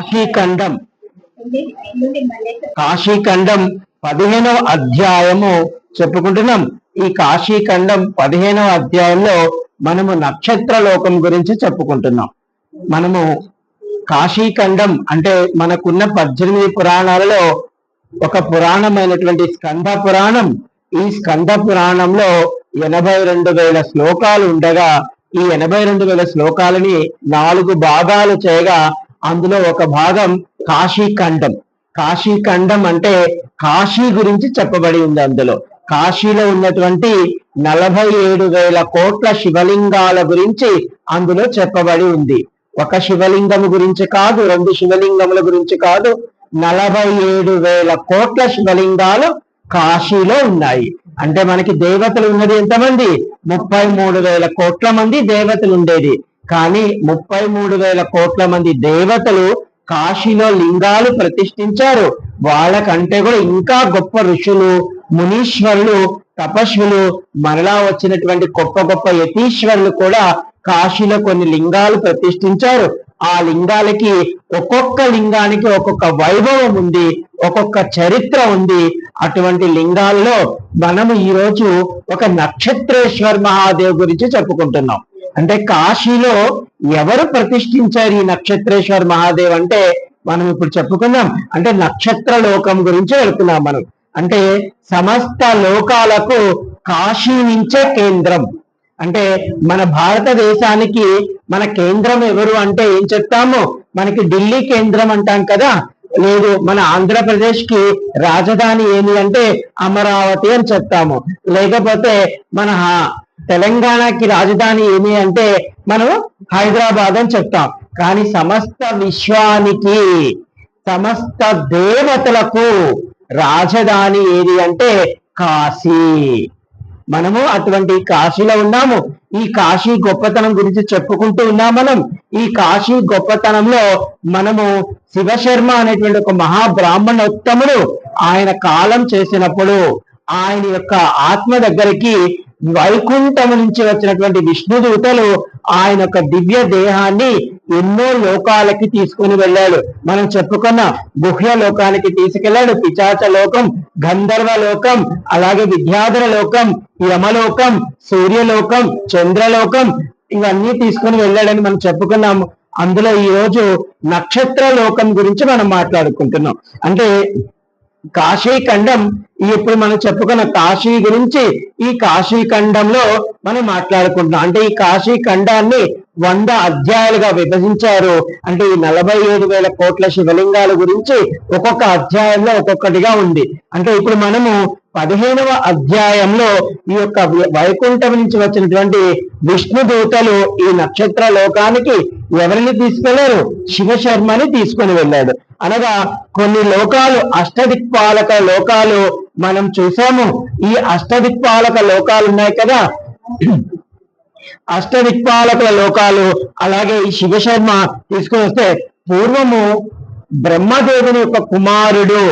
కాశీఖండం. కాశీఖండం పదిహేనవ అధ్యాయము చెప్పుకుంటున్నాం. ఈ కాశీఖండం పదిహేనవ అధ్యాయంలో మనము నక్షత్ర లోకం గురించి చెప్పుకుంటున్నాం. మనము కాశీఖండం అంటే మనకున్న పద్దెనిమిది పురాణాలలో ఒక పురాణమైనటువంటి స్కంద పురాణం. ఈ స్కంద పురాణంలో ఎనభై రెండు వేల శ్లోకాలు ఉండగా ఈ ఎనభై రెండు వేల శ్లోకాలని నాలుగు భాగాలు చేయగా అందులో ఒక భాగం కాశీఖండం. కాశీఖండం అంటే కాశీ గురించి చెప్పబడి ఉంది అందులో. కాశీలో ఉన్నటువంటి నలభై ఏడు వేల కోట్ల శివలింగాల గురించి అందులో చెప్పబడి ఉంది. ఒక శివలింగం గురించి కాదు రెండు శివలింగముల గురించి కాదు. నలభై ఏడు వేల కోట్ల శివలింగాలు కాశీలో ఉన్నాయి. అంటే మనకి దేవతలు ఉన్నది ఎంతమంది? ముప్పై మూడు వేల కోట్ల మంది దేవతలు ఉండేది. కానీ ముప్పై మూడు వేల కోట్ల మంది దేవతలు కాశీలో లింగాలు ప్రతిష్ఠించారు. వాళ్ళకంటే కూడా ఇంకా గొప్ప ఋషులు మునీశ్వరులు తపస్వులు మరలా వచ్చినటువంటి గొప్ప గొప్ప యతీశ్వరులు కూడా కాశీలో కొన్ని లింగాలు ప్రతిష్ఠించారు. ఆ లింగాలకి ఒక్కొక్క లింగానికి ఒక్కొక్క వైభవం ఉంది ఒక్కొక్క చరిత్ర ఉంది. అటువంటి లింగాల్లో మనము ఈరోజు ఒక నక్షత్రేశ్వర్ మహాదేవ్ గురించి చెప్పుకుంటున్నాం. అంటే కాశీలో ఎవరు ప్రతిష్ఠించారు ఈ నక్షత్రేశ్వర్ మహాదేవ్ అంటే మనం ఇప్పుడు చెప్పుకుందాం. అంటే నక్షత్ర లోకం గురించి వెళ్తున్నాం మనం. అంటే సమస్త లోకాలకు కాశీ నుంచే కేంద్రం. అంటే మన భారతదేశానికి మన కేంద్రం ఎవరు అంటే ఏం చెప్తాము? మనకి ఢిల్లీ కేంద్రం అంటాం కదా. లేదు మన ఆంధ్రప్రదేశ్కి రాజధాని ఏమి అంటే అమరావతి అని చెప్తాము. లేకపోతే మన తెలంగాణకి రాజధాని ఏమి అంటే మనం హైదరాబాద్ అని చెప్తాం. కానీ సమస్త విశ్వానికి సమస్త దేవతలకు రాజధాని ఏది అంటే కాశీ. మనము అటువంటి కాశీలో ఉన్నాము. ఈ కాశీ గొప్పతనం గురించి చెప్పుకుంటూ ఉన్నాం మనం. ఈ కాశీ గొప్పతనంలో మనము శివశర్మ అనేటువంటి ఒక మహాబ్రాహ్మణోత్తముడు ఆయన కాలం చేసినప్పుడు ఆయన యొక్క ఆత్మ దగ్గరికి వైకుంఠం నుంచి వచ్చినటువంటి విష్ణుదూతలు ఆయన యొక్క దివ్య దేహాన్ని ఎన్నో లోకాలకి తీసుకుని వెళ్ళాడు. మనం చెప్పుకున్న గుహ్య లోకానికి తీసుకెళ్ళాడు పిచాచ లోకం గంధర్వ లోకం అలాగే విద్యాధర లోకం యమలోకం సూర్యలోకం చంద్రలోకం ఇవన్నీ తీసుకుని వెళ్ళాడని మనం చెప్పుకున్నాము. అందులో ఈ రోజు నక్షత్ర లోకం గురించి మనం మాట్లాడుకుంటున్నాం. అంటే కాశీ ఖండం ఇప్పుడు మనం చెప్పుకున్న కాశీ గురించి ఈ కాశీ ఖండంలో మనం మాట్లాడుకుంటున్నాం. అంటే ఈ కాశీ ఖండాన్ని వంద అధ్యాయాలుగా విభజించారు. అంటే ఈ నలభై ఏడు వేల కోట్ల శివలింగాల గురించి ఒక్కొక్క అధ్యాయంలో ఒక్కొక్కటిగా ఉంది. అంటే ఇప్పుడు మనము పదిహేనవ అధ్యాయంలో ఈ యొక్క వైకుంఠం నుంచి వచ్చినటువంటి విష్ణు దూతలు ఈ నక్షత్ర లోకానికి ఎవరిని తీసుకెళ్ళారు? శివశర్మని తీసుకొని వెళ్ళాడు. అనగా కొన్ని లోకాలు అష్టదిక్పాలక లోకాలు మనం చూసాము. ఈ అష్టదిక్పాలక లోకాలు ఉన్నాయి కదా. అష్టదిక్పాలకుల లోకాలు అలాగే ఈ శివశర్మ తీసుకొని వస్తే పూర్వము బ్రహ్మదేవుని యొక్క కుమారుడు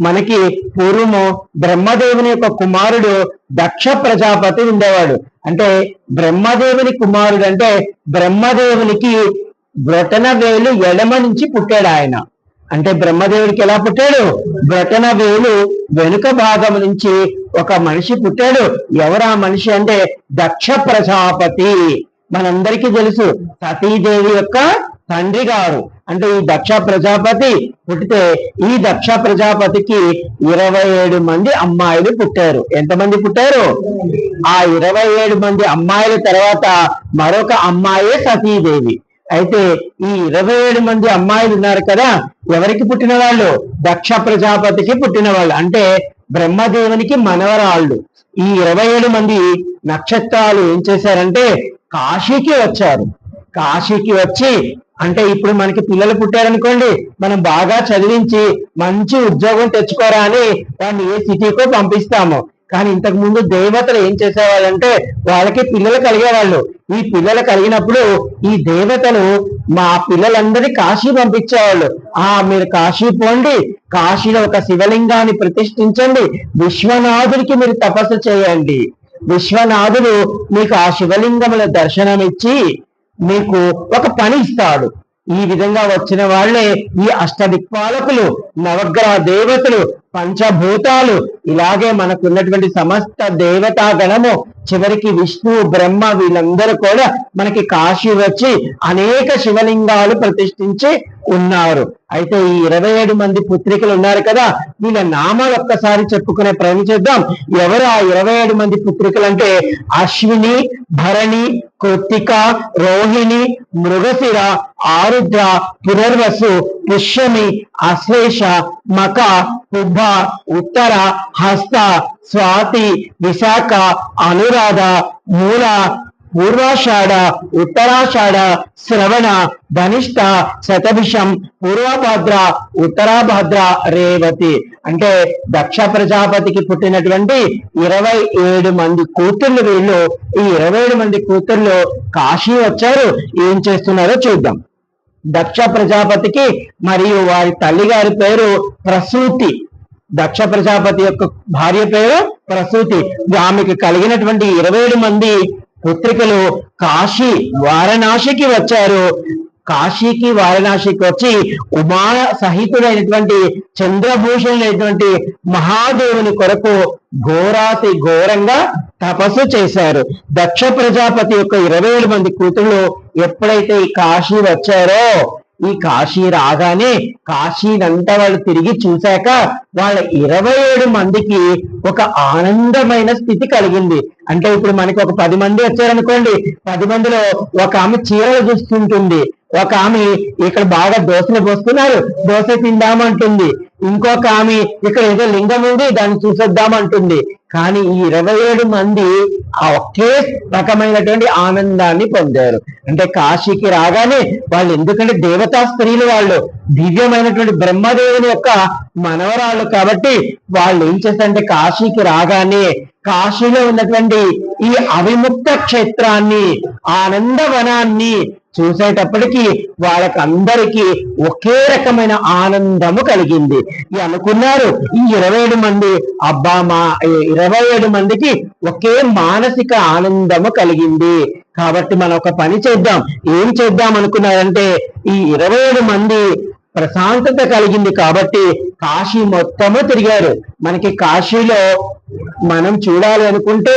మనకి పూర్వము బ్రహ్మదేవుని యొక్క కుమారుడు దక్ష ప్రజాపతి ఉండేవాడు. అంటే బ్రహ్మదేవుని కుమారుడు అంటే బ్రహ్మదేవునికి బ్రొటన వేలు ఎడమ నుంచి పుట్టాడు ఆయన. అంటే బ్రహ్మదేవుడికి ఎలా పుట్టాడు? బ్రటన వేలు వెనుక భాగం నుంచి ఒక మనిషి పుట్టాడు. ఎవరు ఆ మనిషి అంటే దక్ష ప్రజాపతి. మనందరికీ తెలుసు సతీదేవి యొక్క తండ్రి గారు. అంటే ఈ దక్ష ప్రజాపతి పుట్టితే ఈ దక్ష ప్రజాపతికి ఇరవై ఏడు మంది అమ్మాయిలు పుట్టారు. ఎంతమంది పుట్టారు? ఆ ఇరవై ఏడు మంది అమ్మాయిల తర్వాత మరొక అమ్మాయే సతీదేవి. అయితే ఈ ఇరవై ఏడు మంది అమ్మాయిలు ఉన్నారు కదా ఎవరికి పుట్టిన వాళ్ళు? దక్ష ప్రజాపతికి పుట్టిన వాళ్ళు. అంటే బ్రహ్మదేవునికి మనవరాళ్ళు. ఈ ఇరవై ఏడు మంది నక్షత్రాలు ఏం చేశారంటే కాశీకి వచ్చారు. కాశీకి వచ్చి అంటే ఇప్పుడు మనకి పిల్లలు పుట్టారనుకోండి మనం బాగా చదివించి మంచి ఉద్యోగం తెచ్చుకోరా అని వాడిని ఏ సిటీకో పంపిస్తాము. కానీ ఇంతకు ముందు దేవతలు ఏం చేసేవాళ్ళంటే వాళ్ళకి పిల్లలు కలిగేవాళ్ళు. ఈ పిల్లలు కలిగినప్పుడు ఈ దేవతలు మా పిల్లలందరి కాశీ పంపించేవాళ్ళు. ఆ మీరు కాశీ పోండి కాశీలో ఒక శివలింగాన్ని ప్రతిష్ఠించండి విశ్వనాథుడికి మీరు తపస్సు చేయండి. విశ్వనాథుడు మీకు ఆ శివలింగముల దర్శనం ఇచ్చి మీకు ఒక పని ఇస్తాడు. ఈ విధంగా వచ్చిన వాళ్ళే ఈ అష్టదిక్పాలకులు నవగ్రహ దేవతలు పంచభూతాలు. ఇలాగే మనకు ఉన్నటువంటి సమస్త దేవతా గణము చివరికి విష్ణు బ్రహ్మ వీళ్ళందరూ కూడా మనకి కాశీ వచ్చి అనేక శివలింగాలు ప్రతిష్ఠించి ఉన్నారు. అయితే ఈ ఇరవై ఏడు మంది పుత్రికలు ఉన్నారు కదా వీళ్ళ నామాలు ఒక్కసారి చెప్పుకునే ప్రయత్నం చేద్దాం. ఎవరు ఆ ఇరవై ఏడు మంది పుత్రికలు అంటే? అశ్విని భరణి కృత్తిక రోహిణి మృగశిర ఆరుద్ర పునర్వసు పుష్యమి అశ్లేష మక పుబ్బ ఉత్తర హస్త స్వాతి విశాఖ అనురాధ మూల పూర్వాషాఢ ఉత్తరాషాఢ శ్రవణ ధనిష్ట శతభిషం పూర్వభద్ర ఉత్తరాభద్ర రేవతి. అంటే దక్ష ప్రజాపతికి పుట్టినటువంటి ఇరవై ఏడు మంది కూతుర్లు వీళ్ళు. ఈ ఇరవై ఏడు మంది కూతుర్లు కాశీ వచ్చారు. ఏం చేస్తున్నారో చూద్దాం. దక్ష ప్రజాపతికి మరియు వారి తల్లిగారి పేరు ప్రసూతి. దక్ష ప్రజాపతి యొక్క భార్య పేరు ప్రసూతి. ఆమెకి కలిగినటువంటి ఇరవై ఏడు మంది పుత్రికలు కాశీ వారణాసికి వచ్చారు. కాశీకి వారణాసికి వచ్చి ఉమా సహితుడైనటువంటి చంద్రభూషణుడైనటువంటి మహాదేవుని కొరకు ఘోరాతి ఘోరంగా తపస్సు చేశారు. దక్ష ప్రజాపతి యొక్క ఇరవై మంది కూతుళ్ళు ఎప్పుడైతే ఈ కాశీ వచ్చారో ఈ కాశీ రాగానే కాశీనంతా వాళ్ళు తిరిగి చూశాక వాళ్ళ ఇరవై ఏడు మందికి ఒక ఆనందమైన స్థితి కలిగింది. అంటే ఇప్పుడు మనకి ఒక పది మంది వచ్చారనుకోండి పది మందిలో ఒక ఆమె చీరలు చూస్తుంటుంది. ఒక ఆమె ఇక్కడ బాగా దోశలు పోస్తున్నారు దోశ తిందామంటుంది. ఇంకొక ఆమె ఇక్కడ ఏదో లింగం ఉంది దాన్ని చూసేద్దామంటుంది. కానీ ఈ ఇరవై ఏడు మంది ఆ ఒకే రకమైనటువంటి ఆనందాన్ని పొందారు. అంటే కాశీకి రాగానే వాళ్ళు ఎందుకంటే దేవతా స్త్రీలు వాళ్ళు దివ్యమైనటువంటి బ్రహ్మదేవుని యొక్క మనవరాళ్ళు కాబట్టి వాళ్ళు ఏం చేస్తారంటే కాశీకి రాగానే కాశీలో ఉన్నటువంటి ఈ అవిముక్త క్షేత్రాన్ని ఆనందవనాన్ని చూసేటప్పటికి వాళ్ళకందరికీ ఒకే రకమైన ఆనందము కలిగింది. అనుకున్నారు ఈ ఇరవై ఏడు మంది అబ్బా మా ఇరవై ఏడు మందికి ఒకే మానసిక ఆనందము కలిగింది. కాబట్టి మనం ఒక పని చేద్దాం. ఏం చేద్దాం అనుకున్నారంటే ఈ ఇరవై ఏడు మంది ప్రశాంతత కలిగింది కాబట్టి కాశీ మొత్తము తిరిగారు. మనకి కాశీలో మనం చూడాలి అనుకుంటే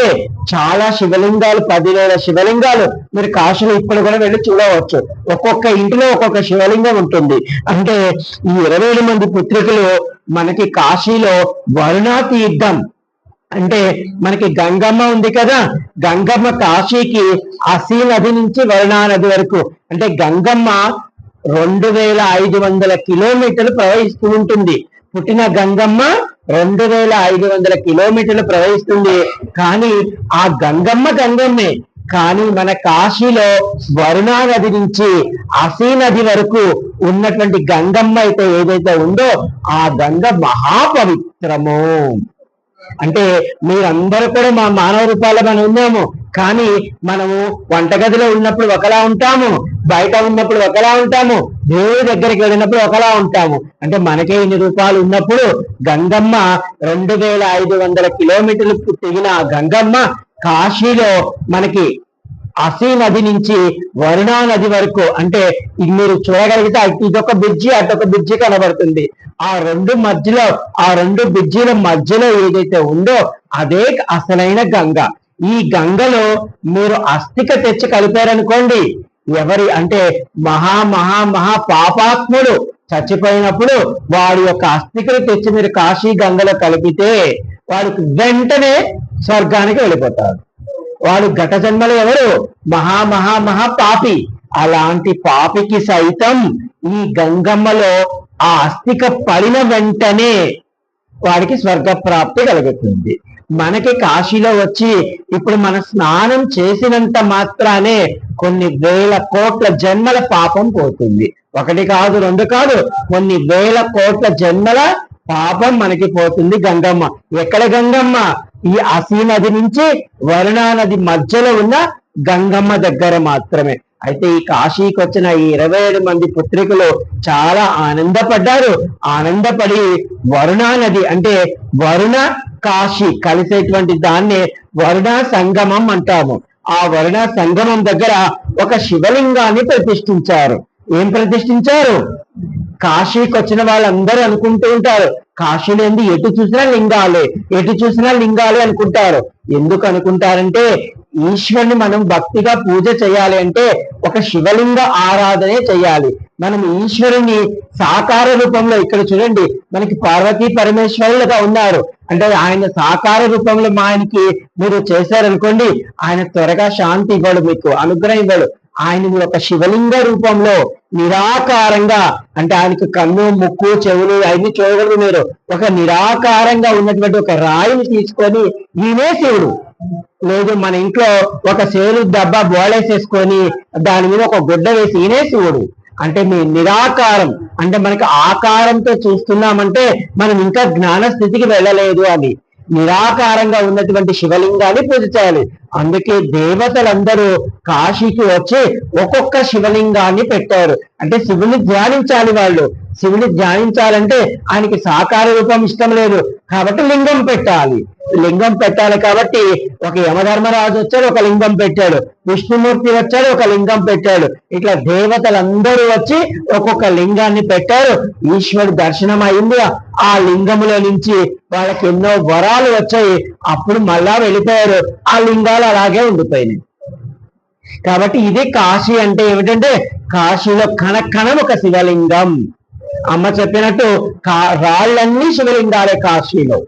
చాలా శివలింగాలు పదివేల శివలింగాలు మీరు కాశీలో ఇప్పుడు కూడా వెళ్ళి చూడవచ్చు. ఒక్కొక్క ఇంటిలో ఒక్కొక్క శివలింగం ఉంటుంది. అంటే ఈ ఇరవై మంది పుత్రికలు మనకి కాశీలో వరుణా తీర్థం అంటే మనకి గంగమ్మ ఉంది కదా గంగమ్మ కాశీకి అసీ నది నుంచి వరుణా నది వరకు. అంటే గంగమ్మ రెండు వేల ఐదు వందల కిలోమీటర్లు ప్రవహిస్తూ ఉంటుంది. పుట్టిన గంగమ్మ రెండు వేల ఐదు వందల కిలోమీటర్లు ప్రవహిస్తుంది. కానీ ఆ గంగమ్మ గంగమ్మే. కానీ మన కాశీలో వరుణా నది నుంచి అసీ నది వరకు ఉన్నటువంటి గంగమ్మ అయితే ఏదైతే ఉందో ఆ గంగ మహాపవిత్రము. అంటే మీరందరూ కూడా మా మానవ రూపాల్లో మనం ఉన్నాము. కానీ మనము వంటగదిలో ఉన్నప్పుడు ఒకలా ఉంటాము. బయట ఉన్నప్పుడు ఒకలా ఉంటాము. దేవుడి దగ్గరికి వెళ్ళినప్పుడు ఒకలా ఉంటాము. అంటే మనకే ఇన్ని రూపాలు ఉన్నప్పుడు గంగమ్మ రెండు వేల ఐదు వందల కిలోమీటర్లు తిరిగిన గంగమ్మ కాశీలో మనకి అసీ నది నుంచి వరుణా నది వరకు అంటే ఇది మీరు చూడగలిగితే అటు ఇదొక బ్రిడ్జి అదొక బ్రిడ్జి కనబడుతుంది. ఆ రెండు మధ్యలో ఆ రెండు బ్రిడ్జిల మధ్యలో ఏదైతే ఉందో అదే అసలైన గంగ. ఈ గంగలో మీరు అస్థిక తెచ్చి కలిపారనుకోండి ఎవరి అంటే మహా మహా మహా పాపాత్ముడు చచ్చిపోయినప్పుడు వాడి యొక్క అస్థికలు తెచ్చి మీరు కాశీ గంగలో కలిపితే వాడికి వెంటనే స్వర్గానికి వెళ్ళిపోతాడు. వాడు గత జన్మలు ఎవరు? మహా మహా మహా పాపి. అలాంటి పాపికి సైతం ఈ గంగమ్మలో ఆ అస్థిక పడిన వెంటనే వాడికి స్వర్గ ప్రాప్తి కలుగుతుంది. మనకి కాశీలో వచ్చి ఇప్పుడు మన స్నానం చేసినంత మాత్రానే కొన్ని వేల కోట్ల జన్మల పాపం పోతుంది. ఒకటి కాదు రెండు కాదు కొన్ని వేల కోట్ల జన్మల పాపం మనకి పోతుంది గంగమ్మ. ఎక్కడ గంగమ్మ? ఈ అసీ నది నుంచి వరుణా నది మధ్యలో ఉన్న గంగమ్మ దగ్గర మాత్రమే. అయితే ఈ కాశీకి వచ్చిన ఈ ఇరవై ఏడు మంది పుత్రికలు చాలా ఆనందపడ్డారు. ఆనందపడి వరుణా నది అంటే వరుణ కాశీ కలిసేటువంటి దాన్నే వరుణ సంగమం అంటాము. ఆ వరుణ సంగమం దగ్గర ఒక శివలింగాన్ని ప్రతిష్ఠించారు. ఏం ప్రతిష్ఠించారు? కాశీకి వచ్చిన వాళ్ళందరూ అనుకుంటూ ఉంటారు కాశీలో ఏంది ఎటు చూసినా లింగాలే ఎటు చూసినా లింగాలే అనుకుంటారు. ఎందుకు అనుకుంటారంటే ఈశ్వరుని మనం భక్తిగా పూజ చేయాలి అంటే ఒక శివలింగ ఆరాధనే చేయాలి. మనం ఈశ్వరుని సాకార రూపంలో ఇక్కడ చూడండి మనకి పార్వతీ పరమేశ్వరులుగా ఉన్నారు. అంటే ఆయన సాకార రూపంలో మా ఆయనకి మీరు చేశారనుకోండి ఆయన త్వరగా శాంతి ఇవ్వడు మీకు అనుగ్రహం ఇవ్వడు. ఆయన ఒక శివలింగ రూపంలో నిరాకారంగా అంటే ఆయనకు కన్ను ముక్కు చెవులు అవన్నీ చూడగలరు మీరు. ఒక నిరాకారంగా ఉన్నటువంటి ఒక రాయిని తీసుకొని ఈయనే శివుడు. లేదు మన ఇంట్లో ఒక శివుడు డబ్బా బోళేసేసుకొని దాని మీద ఒక గుడ్డ వేసి ఈయనే శివుడు. అంటే మీ నిరాకారం అంటే మనకి ఆకారంతో చూస్తున్నామంటే మనం ఇంకా జ్ఞాన స్థితికి వెళ్ళలేదు అని. నిరాకారంగా ఉన్నటువంటి శివలింగాన్ని పూజ చేయాలి. అందుకే దేవతలందరూ కాశీకి వచ్చి ఒక్కొక్క శివలింగాన్ని పెట్టారు. అంటే శివుని ధ్యానించాలి వాళ్ళు. శివుని ధ్యానించాలంటే ఆయనకి సాకార రూపం ఇష్టం లేదు. కాబట్టి లింగం పెట్టాలి. లింగం పెట్టాలి కాబట్టి ఒక యమధర్మరాజు వచ్చాడు ఒక లింగం పెట్టాడు. విష్ణుమూర్తి వచ్చాడు ఒక లింగం పెట్టాడు. ఇట్లా దేవతలందరూ వచ్చి ఒక్కొక్క లింగాన్ని పెట్టారు. ఈశ్వరుడు దర్శనం అయింది. ఆ లింగములో నుంచి వాళ్ళకి ఎన్నో వరాలు వచ్చాయి. అప్పుడు మళ్ళా వెళ్ళిపోయారు. ఆ లింగాలు అలాగే ఉండిపోయినాయి. కాబట్టి ఇది కాశీ అంటే ఏమిటంటే కాశీలో కణ కణం ఒక శివలింగం. అమ్మ చెప్పినట్టు కా రాళ్ళన్నీ శివలింగాలే కాశీలో.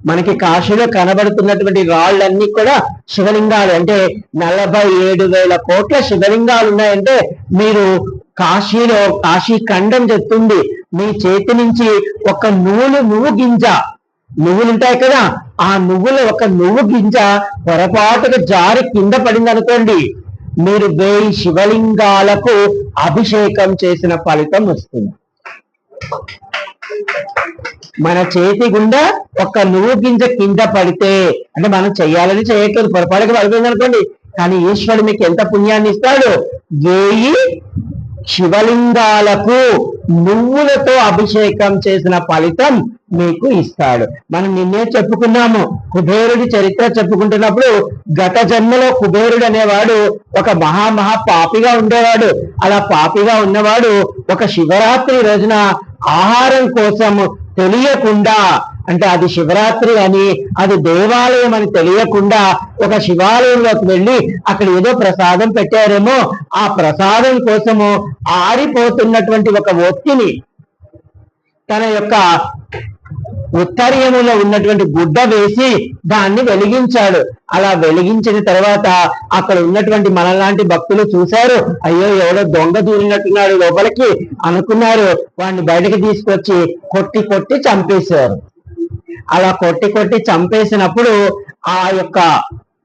మనకి కాశీలో కనబడుతున్నటువంటి రాళ్ళన్నీ కూడా శివలింగాలు. అంటే నలభై ఏడు వేల కోట్ల శివలింగాలు ఉన్నాయంటే మీరు కాశీలో కాశీ ఖండం చెప్తుంది మీ చేతి నుంచి ఒక నువ్వులు నువ్వు గింజ. నువ్వులు ఉంటాయి కదా ఆ నువ్వులు ఒక నువ్వు గింజ పొరపాటుగా జారి కింద పడింది అనుకోండి మీరు వేయి శివలింగాలకు అభిషేకం చేసిన ఫలితం వస్తుంది. మన చేతి గుండా ఒక నువ్వు గింజ కింద పడితే అంటే మనం చేయాలని చేయట్లేదు పొరపాటుగా పడుతుంది అనుకోండి. కానీ ఈశ్వరుడు మీకు ఎంత పుణ్యాన్ని ఇస్తాడు? వేయి శివలింగాలకు నువ్వులతో అభిషేకం చేసిన ఫలితం మీకు ఇస్తాడు. మనం నిన్నే చెప్పుకున్నాము కుబేరుడి చరిత్ర చెప్పుకుంటున్నప్పుడు గత జన్మలో కుబేరుడు అనేవాడు ఒక మహా మహా పాపిగా ఉండేవాడు. అలా పాపిగా ఉన్నవాడు ఒక శివరాత్రి రోజున ఆహారం కోసం తెలియకుండా అంటే అది శివరాత్రి అని అది దేవాలయం అని తెలియకుండా ఒక శివాలయంలోకి వెళ్ళి అక్కడ ఏదో ప్రసాదం పెట్టారేమో ఆ ప్రసాదం కోసము ఆరిపోతున్నటువంటి ఒక ఒత్తిని తన యొక్క ఉత్తర్యములో ఉన్నటువంటి గుడ్డ వేసి దాన్ని వెలిగించాడు. అలా వెలిగించిన తర్వాత అక్కడ ఉన్నటువంటి మనలాంటి భక్తులు చూశారు. అయ్యో ఎవడో దొంగ దూరినట్టున్నాడు లోపలికి అనుకున్నారు. వాడిని బయటకు తీసుకొచ్చి కొట్టి కొట్టి చంపేశారు. అలా కొట్టి కొట్టి చంపేసినప్పుడు ఆ యొక్క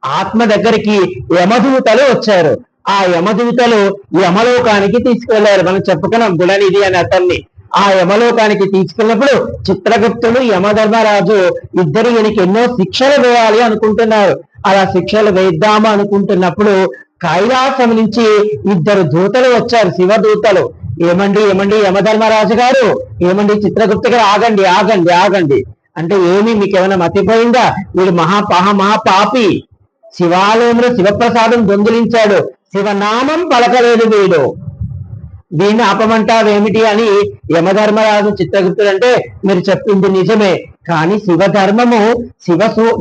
ఆత్మ దగ్గరికి యమదూతలు వచ్చారు. ఆ యమదూతలు యమలోకానికి తీసుకెళ్ళారు. మనం చెప్పుకున్నాం గుణనిధి అని అతన్ని. ఆ యమలోకానికి తీసుకెళ్ళినప్పుడు చిత్రగుప్తుడు యమధర్మరాజు ఇద్దరు ఈయనకి ఎన్నో శిక్షలు వేయాలి అనుకుంటున్నారు. అలా శిక్షలు వేద్దాము అనుకుంటున్నప్పుడు కైలాసం నుంచి ఇద్దరు దూతలు వచ్చారు శివదూతలు. ఏమండి ఏమండి యమధర్మరాజు గారు? ఏమండి చిత్రగుప్త గారు? ఆగండి ఆగండి ఆగండి. అంటే ఏమి? మీకు ఏమైనా మతిపోయిందా? వీడు మహాపాహ మహాపాపి శివాలయంలో శివప్రసాదం దొంగిలించాడు. శివనామం పలకలేదు వీడు. దీన్ని ఆపమంటావేమిటి అని యమధర్మరాజు చిత్రగుప్తుడు అంటే మీరు చెప్పింది నిజమే. కానీ శివధర్మము శివ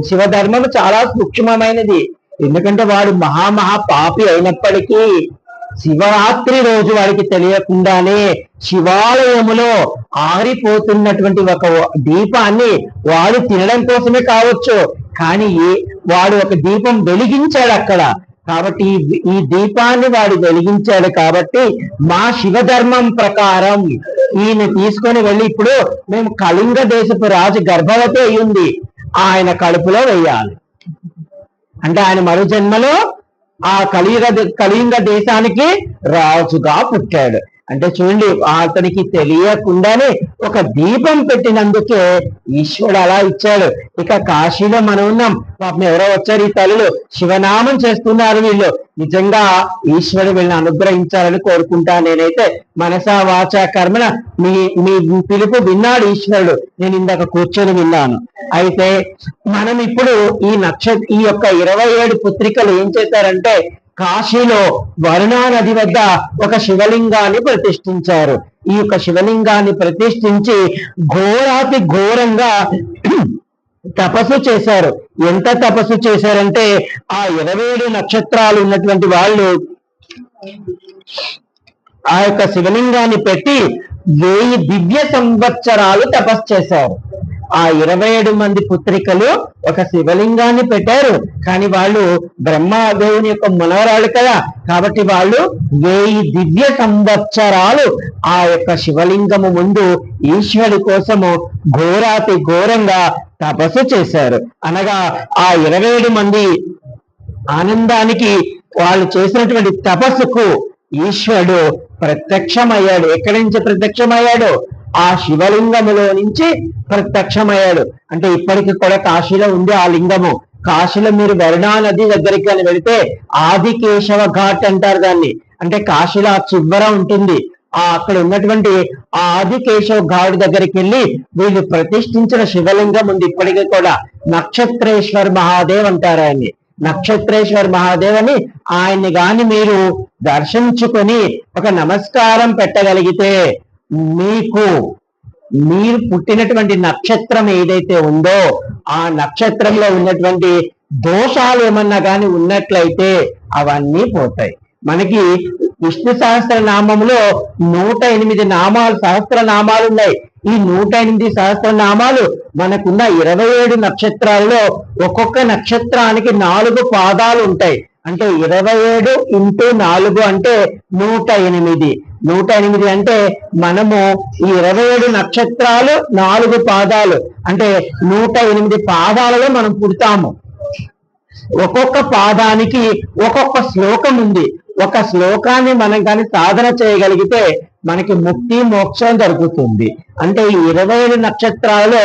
శివధర్మము చాలా సూక్ష్మమైనది. ఎందుకంటే వాడు మహామహా పాపి అయినప్పటికీ శివరాత్రి రోజు వాడికి తెలియకుండానే శివాలయములో ఆరిపోతున్నటువంటి ఒక దీపాన్ని వాడు తినడం కోసమే కావచ్చు కానీ వాడు ఒక దీపం వెలిగించాడు అక్కడ. కాబట్టి ఈ దీపాన్ని వాడు వెలిగించాడు కాబట్టి మా శివధర్మం ప్రకారం ఈయన తీసుకొని వెళ్ళి ఇప్పుడు మేము కళింగ దేశపు రాజు గర్భవతి అయ్యింది ఆయన కడుపులో వేయాలి. అంటే ఆయన మరో జన్మలో ఆ కలియుగ కలియుగ దేశానికి రాజుగా పుట్టాడు. అంటే చూడండి అతనికి తెలియకుండానే ఒక దీపం పెట్టినందుకే ఈశ్వరుడు అలా ఇచ్చాడు. ఇక కాశీలో మనం ఉన్నాం. పాపం ఎవరో వచ్చారు ఈ తల్లులు. శివనామం చేస్తున్నారు వీళ్ళు. నిజంగా ఈశ్వరుడు వీళ్ళని అనుగ్రహించాలని కోరుకుంటా. నేనైతే మనసా వాచ కర్మన మీ మీ పిలుపు విన్నాడు ఈశ్వరుడు. నేను ఇందాక కూర్చొని విన్నాను. అయితే మనం ఇప్పుడు ఈ నక్ష ఈ యొక్క ఇరవై ఏడు పుత్రికలు ఏం చేశారంటే కాశీలో వరుణా నది వద్ద ఒక శివలింగాన్ని ప్రతిష్ఠించారు. ఈ యొక్క శివలింగాన్ని ప్రతిష్ఠించి ఘోరాతి ఘోరంగా తపస్సు చేశారు. ఎంత తపస్సు చేశారంటే ఆ ఇరవై నక్షత్రాలు ఉన్నటువంటి వాళ్ళు ఆ యొక్క శివలింగాన్ని పెట్టి వెయ్యి దివ్య సంవత్సరాలు తపస్సు చేశారు. ఆ ఇరవై ఏడు మంది పుత్రికలు ఒక శివలింగాన్ని పెట్టారు. కానీ వాళ్ళు బ్రహ్మదేవుని యొక్క మనవరాలు కదా. కాబట్టి వాళ్ళు వెయ్యి దివ్య సంవత్సరాలు ఆ యొక్క శివలింగము ముందు ఈశ్వరుడి కోసము ఘోరాతి ఘోరంగా తపస్సు చేశారు. అనగా ఆ ఇరవై ఏడు మంది ఆనందానికి వాళ్ళు చేసినటువంటి తపస్సుకు ఈశ్వరుడు ప్రత్యక్షమయ్యాడు. ఎక్కడి నుంచి ప్రత్యక్షమయ్యాడు? ఆ శివలింగములో నుంచి ప్రత్యక్షమయ్యాడు. అంటే ఇప్పటికి కూడా కాశీలో ఉంది ఆ లింగము. కాశీలో మీరు వరుణా నది దగ్గరికి అని వెళితే ఆదికేశవ ఘాట్ అంటారు దాన్ని. అంటే కాశీలో ఆ చివర ఉంటుంది. ఆ అక్కడ ఉన్నటువంటి ఆ ఆదికేశవ ఘాట్ దగ్గరికి వెళ్ళి వీళ్ళు ప్రతిష్ఠించిన శివలింగం ఉంది ఇప్పటికీ కూడా. నక్షత్రేశ్వర్ మహాదేవ్ అంటారు ఆయన్ని. నక్షత్రేశ్వర్ మహాదేవ్ అని ఆయన్ని గాని మీరు దర్శించుకొని ఒక నమస్కారం పెట్టగలిగితే మీకు మీరు పుట్టినటువంటి నక్షత్రం ఏదైతే ఉందో ఆ నక్షత్రంలో ఉన్నటువంటి దోషాలు ఏమన్నా కానీ ఉన్నట్లయితే అవన్నీ పోతాయి. మనకి విష్ణు సహస్ర నామంలో నూట ఎనిమిది నామాలు సహస్ర నామాలు ఉన్నాయి. ఈ నూట ఎనిమిది సహస్ర నామాలు మనకున్న ఇరవై ఏడు నక్షత్రాలలో ఒక్కొక్క నక్షత్రానికి నాలుగు పాదాలు ఉంటాయి. అంటే ఇరవై ఏడు ఇంటూ నాలుగు అంటే నూట ఎనిమిది. నూట ఎనిమిది అంటే మనము ఈ ఇరవై ఏడు నక్షత్రాలు నాలుగు పాదాలు. అంటే నూట ఎనిమిది పాదాలలో మనం పుడతాము. ఒక్కొక్క పాదానికి ఒక్కొక్క శ్లోకం ఉంది. ఒక శ్లోకాన్ని మనం కానీ సాధన చేయగలిగితే మనకి ముక్తి మోక్షం దొరుకుతుంది అంటే ఈ ఇరవై ఏడు నక్షత్రాలలో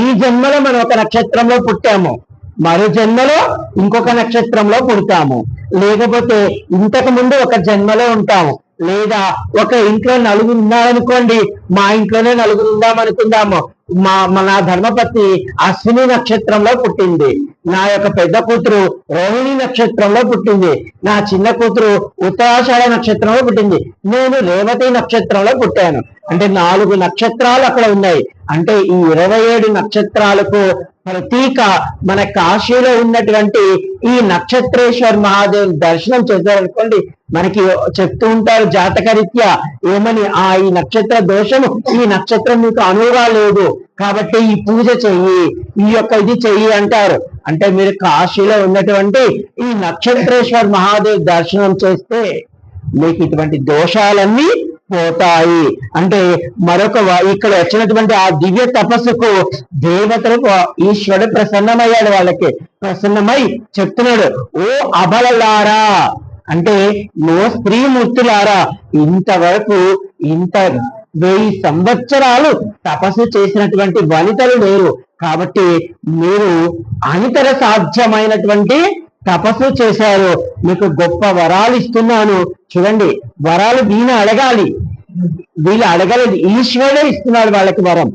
ఈ జన్మలో మనం ఒక నక్షత్రంలో పుట్టాము. మరో జన్మలో ఇంకొక నక్షత్రంలో పుడతాము. లేకపోతే ఇంతకు ముందు ఒక జన్మలో ఉంటాము. లేదా ఒక ఇంట్లో నలుగురు ఉన్నారనుకోండి మా ఇంట్లోనే నలుగురు ఉందాం అనుకుందాము మా మన ధర్మపతి అశ్విని నక్షత్రంలో పుట్టింది. నా యొక్క పెద్ద కూతురు రోహిణి నక్షత్రంలో పుట్టింది. నా చిన్న కూతురు ఉత్తరాషాఢ నక్షత్రంలో పుట్టింది. నేను రేవతి నక్షత్రంలో పుట్టాను. అంటే నాలుగు నక్షత్రాలు అక్కడ ఉన్నాయి. అంటే ఈ ఇరవై ఏడు నక్షత్రాలకు ప్రతీక మన కాశీలో ఉన్నటువంటి ఈ నక్షత్రేశ్వర్ మహాదేవ్ దర్శనం చేశారనుకోండి మనకి చెప్తూ ఉంటారు జాతకరీత్యా ఏమని ఆ ఈ నక్షత్ర దోషము ఈ నక్షత్రం మీకు అనువుగా లేదు కాబట్టి ఈ పూజ చెయ్యి ఈ యొక్క ఇది చెయ్యి అంటారు. అంటే మీరు కాశీలో ఉన్నటువంటి ఈ నక్షత్రేశ్వర్ మహాదేవ్ దర్శనం చేస్తే మీకు ఇటువంటి దోషాలన్నీ పోతాయి. అంటే మరొక ఇక్కడ వచ్చినటువంటి ఆ దివ్య తపస్సుకు దేవతలకు ఈశ్వరుడు ప్రసన్నమయ్యాడు వాళ్ళకి. ప్రసన్నమై చెప్తున్నాడు ఓ అబలలారా! అంటే నో స్త్రీమూర్తులారా! ఇంతవరకు ఇంత వెయ్యి సంవత్సరాలు తపస్సు చేసినటువంటి వనితలు లేరు. కాబట్టి మీరు అనితర సాధ్యమైనటువంటి తపస్సు చేశారు. మీకు గొప్ప వరాలు ఇస్తున్నాను. చూడండి వరాలు దీని అడగాలి. వీళ్ళు అడగలేదు. ఈశ్వరుడే ఇస్తున్నాడు వాళ్ళకి వరం.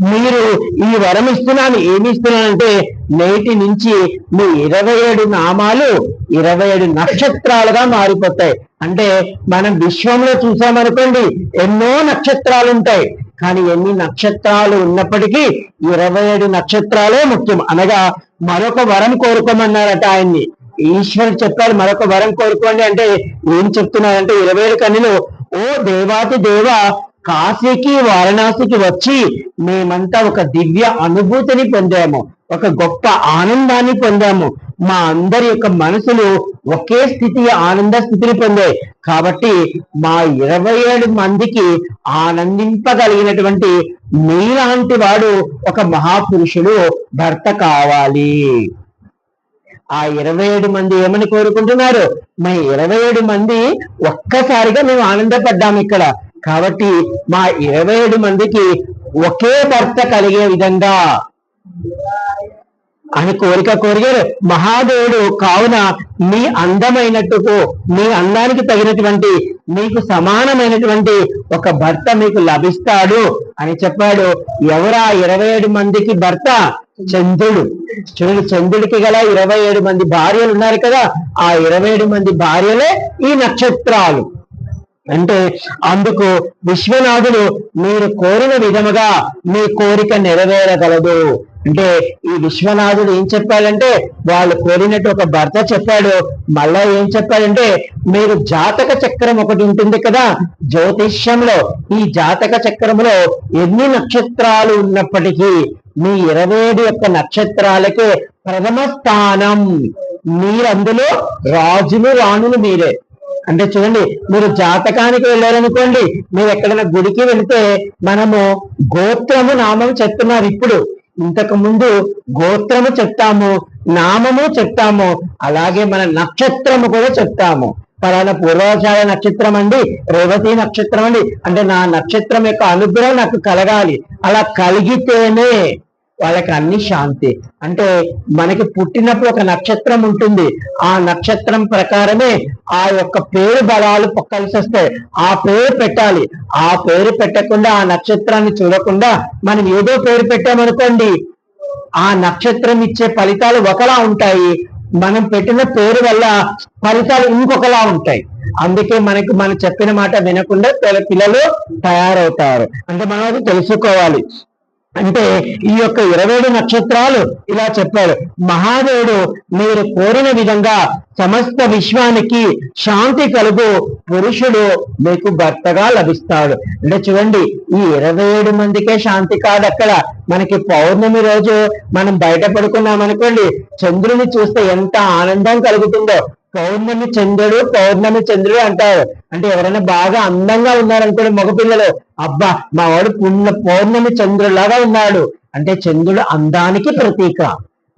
మీరు ఈ వరం ఇస్తున్నాను. ఏమి ఇస్తున్నానంటే నేటి నుంచి మీ ఇరవై ఏడు నామాలు ఇరవై ఏడు నక్షత్రాలుగా మారిపోతాయి. అంటే మనం విశ్వంలో చూసామనుకోండి ఎన్నో నక్షత్రాలు ఉంటాయి కానీ ఎన్ని నక్షత్రాలు ఉన్నప్పటికీ ఇరవై ఏడు నక్షత్రాలే ముఖ్యం. అనగా మరొక వరం కోరుకోమన్నారట ఆయన్ని. ఈశ్వరుడు చెప్పాడు మరొక వరం కోరుకోండి. అంటే ఏం చెప్తున్నారంటే ఇరవై ఏడు కన్నులు ఓ దేవాతి దేవ కాశీకి వారణాసికి వచ్చి మేమంతా ఒక దివ్య అనుభూతిని పొందాము ఒక గొప్ప ఆనందాన్ని పొందాము మా అందరి యొక్క మనసులు ఒకే స్థితి ఆనంద స్థితిని పొందాయి కాబట్టి మా ఇరవై ఏడు మందికి ఆనందింపగలిగినటువంటి మీలాంటి వాడు ఒక మహాపురుషుడు భర్త కావాలి. ఆ ఇరవై ఏడు మంది ఏమని కోరుకుంటున్నారు? మా ఇరవై ఏడు మంది ఒక్కసారిగా మేము ఆనందపడ్డాము ఇక్కడ. కాబట్టి మా ఇరవై ఏడు మందికి ఒకే భర్త కలిగే విధంగా అని కోరిక కోరిగారు. మహాదేవుడు కావున మీ అందమైనట్టుకు మీ అందానికి తగినటువంటి మీకు సమానమైనటువంటి ఒక భర్త మీకు లభిస్తాడు అని చెప్పాడు. ఎవరా ఇరవై ఏడు మందికి భర్త? చంద్రుడు. చూడండి చంద్రుడికి గల ఇరవై ఏడు మంది భార్యలు ఉన్నారు కదా. ఆ ఇరవై ఏడు మంది భార్యలే ఈ నక్షత్రాలు. అంటే అందుకు విశ్వనాథుడు మీరు కోరిన విధముగా మీ కోరిక నెరవేరగలదు. అంటే ఈ విశ్వనాథుడు ఏం చెప్పాడంటే వాళ్ళు కోరినట్టు ఒక భర్త చెప్పాడు. మళ్ళా ఏం చెప్పాడంటే మీరు జాతక చక్రం ఒకటి ఉంటుంది కదా జ్యోతిష్యంలో. ఈ జాతక చక్రంలో ఎన్ని నక్షత్రాలు ఉన్నప్పటికీ మీ ఇరవై ఏడు యొక్క నక్షత్రాలకే ప్రథమ స్థానం. మీరందులో రాజులు రాణులు మీరే. అంటే చూడండి మీరు జాతకానికి వెళ్ళారనుకోండి మీరు ఎక్కడైనా గుడికి వెళితే మనము గోత్రము నామం చెప్తున్నారు ఇప్పుడు. ఇంతకు ముందు గోత్రము చెప్తాము నామము చెప్తాము అలాగే మన నక్షత్రము కూడా చెప్తాము. పలానా పూర్వాచార నక్షత్రం అండి రేవతి నక్షత్రం అండి అంటే నా నక్షత్రం యొక్క అనుగ్రహం నాకు కలగాలి. అలా కలిగితేనే వాళ్ళకి అన్ని శాంతి. అంటే మనకి పుట్టినప్పుడు ఒక నక్షత్రం ఉంటుంది. ఆ నక్షత్రం ప్రకారమే ఆ యొక్క పేరు బలాలు కలిసి వస్తాయి ఆ పేరు పెట్టాలి. ఆ పేరు పెట్టకుండా ఆ నక్షత్రాన్ని చూడకుండా మనం ఏదో పేరు పెట్టామనుకోండి ఆ నక్షత్రం ఇచ్చే ఫలితాలు ఒకలా ఉంటాయి. మనం పెట్టిన పేరు వల్ల ఫలితాలు ఇంకొకలా ఉంటాయి. అందుకే మనకి మనం చెప్పిన మాట వినకుండా పిల్లలు తయారవుతారు. అంటే మనం అది తెలుసుకోవాలి. అంటే ఈ యొక్క ఇరవై నక్షత్రాలు ఇలా చెప్పాడు. మహాదేవుడు మీరు కోరిన విధంగా సమస్త విశ్వానికి శాంతి కలుగు పురుషుడు మీకు భర్తగా లభిస్తాడు. అంటే చూడండి ఈ ఇరవై ఏడు మందికే శాంతి కాదు అక్కడ. మనకి పౌర్ణమి రోజు మనం బయట పడుకున్నాం అనుకోండి చంద్రుని చూస్తే ఎంత ఆనందం కలుగుతుందో పౌర్ణమి చంద్రుడు పౌర్ణమి చంద్రుడు అంటారు. అంటే ఎవరైనా బాగా అందంగా ఉన్నారనుకోండి మగపిల్లలు అబ్బా మా వాడు పుణ్య పౌర్ణమి చంద్రులాగా ఉన్నాడు. అంటే చంద్రుడు అందానికి ప్రతీక.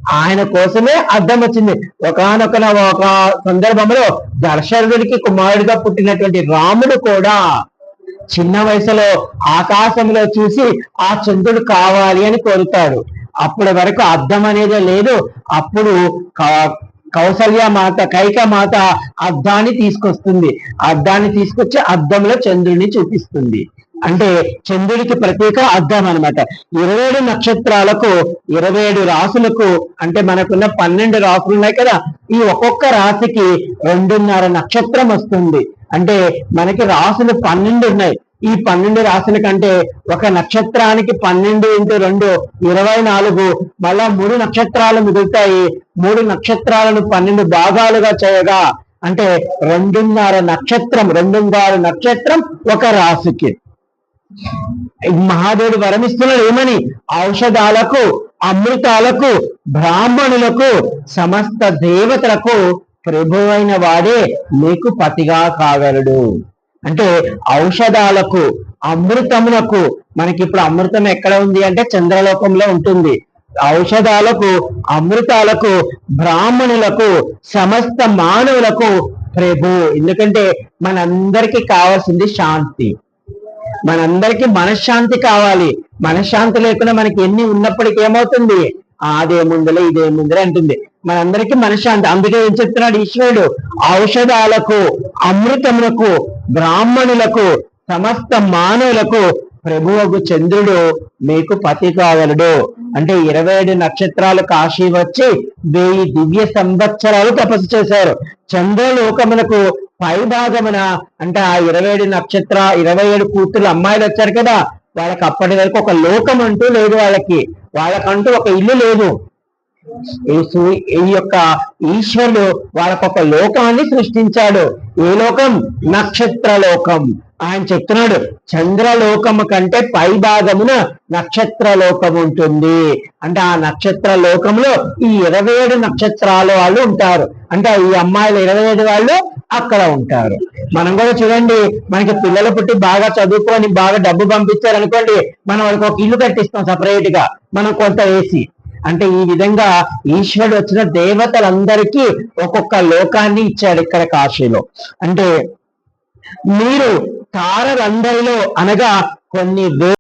ఆయన కోసమే అర్థం వచ్చింది. ఒకనొక ఒక సందర్భంలో దర్శనుడికి కుమారుడిగా పుట్టినటువంటి రాముడు కూడా చిన్న వయసులో ఆకాశంలో చూసి ఆ చంద్రుడు కావాలి అని కోరుతాడు. అప్పటి వరకు అర్థం అనేది లేదు. అప్పుడు కౌసల్య మాత కైక మాత అద్దాన్ని తీసుకొస్తుంది. అద్దాన్ని తీసుకొచ్చి అద్దంలో చంద్రుడిని చూపిస్తుంది. అంటే చంద్రుడికి ప్రత్యేక అర్థం అనమాట ఇరవై ఏడు నక్షత్రాలకు ఇరవై ఏడు రాసులకు అంటే మనకున్న పన్నెండు రాసులు ఉన్నాయి కదా ఈ ఒక్కొక్క రాశికి రెండున్నర నక్షత్రం వస్తుంది. అంటే మనకి రాసులు పన్నెండు ఉన్నాయి. ఈ పన్నెండు రాశుల కంటే ఒక నక్షత్రానికి పన్నెండు ఇంటూ రెండు ఇరవై నాలుగు. మళ్ళా మూడు నక్షత్రాలు మిగులుతాయి. మూడు నక్షత్రాలను పన్నెండు భాగాలుగా చేయగా అంటే రెండున్నర నక్షత్రం రెండున్నర నక్షత్రం ఒక రాశికి. మహాదేవుడు వరమిస్తున్నాడు. ఏమని? ఔషధాలకు అమృతాలకు బ్రాహ్మణులకు సమస్త దేవతలకు ప్రభువైన వాడే నీకు పతిగా కాగలడు. అంటే ఔషధాలకు అమృతమునకు మనకి ఇప్పుడు అమృతం ఎక్కడ ఉంది అంటే చంద్రలోకంలో ఉంటుంది. ఔషధాలకు అమృతాలకు బ్రాహ్మణులకు సమస్త మానవులకు ప్రభు. ఎందుకంటే మనందరికి కావాల్సింది శాంతి. మనందరికీ మనశ్శాంతి కావాలి. మనశ్శాంతి లేకుండా మనకి ఎన్ని ఉన్నప్పటికీ ఏమవుతుంది? అదే ముందులే ఇదే ముందులే అంటుంది. మనందరికీ మనశ్శాంతి. అందుకే ఏం చెప్తున్నాడు ఈశ్వరుడు? ఔషధాలకు అమృతములకు బ్రాహ్మణులకు సమస్త మానవులకు ప్రభువుకు చంద్రుడు మీకు పతి కాగలడు. అంటే ఇరవై ఏడు నక్షత్రాలు కాశీ వచ్చి వెయ్యి దివ్య సంవత్సరాలు తపస్సు చేశారు. చంద్రలోకమునకు పై భాగమున అంటే ఆ ఇరవై ఏడు నక్షత్ర ఇరవై ఏడు కూతురు అమ్మాయిలు వచ్చారు కదా. వాళ్ళకి అప్పటి వరకు ఒక లోకం అంటూ లేదు వాళ్ళకి. వాళ్ళకంటూ ఒక ఇల్లు లేదు. ఈ యొక్క ఈశ్వరుడు వాళ్ళకొక లోకాన్ని సృష్టించాడు. ఏ లోకం? నక్షత్ర లోకం ఆయన చెప్తున్నాడు చంద్రలోకము కంటే పై భాగమున నక్షత్ర లోకం ఉంటుంది. అంటే ఆ నక్షత్ర లోకంలో ఈ ఇరవై ఏడు నక్షత్రాల వాళ్ళు ఉంటారు. అంటే ఈ అమ్మాయిలు ఇరవై ఏడు వాళ్ళు అక్కడ ఉంటారు. మనం కూడా చూడండి మనకి పిల్లలు పుట్టి బాగా చదువుకొని బాగా డబ్బు పంపించారు అనుకోండి మనం వాళ్ళకి ఒక ఇల్లు కట్టిస్తాం సపరేట్గా. మనం కొంత వేసి. అంటే ఈ విధంగా ఈశ్వరుడు వచ్చిన దేవతలందరికీ ఒక్కొక్క లోకాన్ని ఇచ్చాడు ఇక్కడ కాశీలో. అంటే మీరు తారలందరిలో అనగా కొన్ని